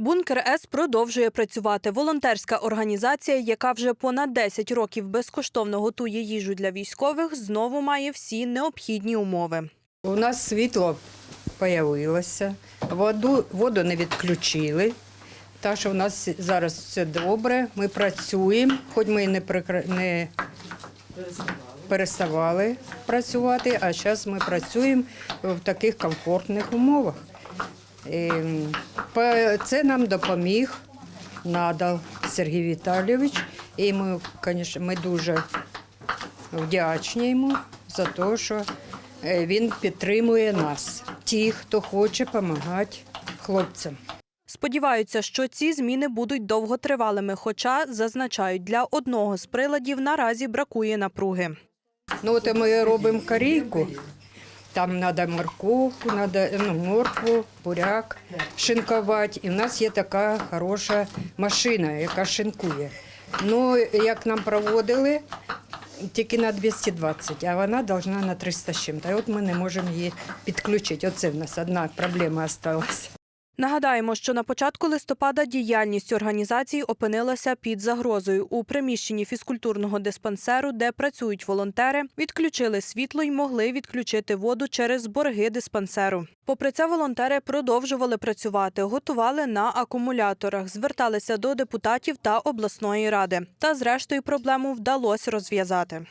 Бункер С продовжує працювати. Волонтерська організація, яка вже понад 10 років безкоштовно готує їжу для військових, знову має всі необхідні умови. У нас світло з'явилося, воду, воду не відключили. Так що в нас зараз все добре, ми працюємо, хоч ми не, прикр... не переставали працювати, а зараз ми працюємо в таких комфортних умовах. І це нам допоміг надал Сергій Віталійович. І ми, звісно, ми дуже вдячні йому за те, що е, він підтримує нас, ті, хто хоче допомагати хлопцям. Сподіваються, що ці зміни будуть довготривалими, хоча зазначають, для одного з приладів наразі бракує напруги. Ну, от ми робимо корейку, там треба морковку, надо, ну, моркву, буряк шинкувати. І в нас є така хороша машина, яка шинкує. Ну, як нам проводили, тільки на 220, а вона повинна на 300 з чим. Та от ми не можемо її підключити. Оце в нас одна проблема залишилася. Нагадаємо, що на початку листопада діяльність організації опинилася під загрозою. У приміщенні фізкультурного диспансеру, де працюють волонтери, відключили світло й могли відключити воду через борги диспансеру. Попри це, волонтери продовжували працювати, готували на акумуляторах, зверталися до депутатів та обласної ради. Та, зрештою, проблему вдалося розв'язати.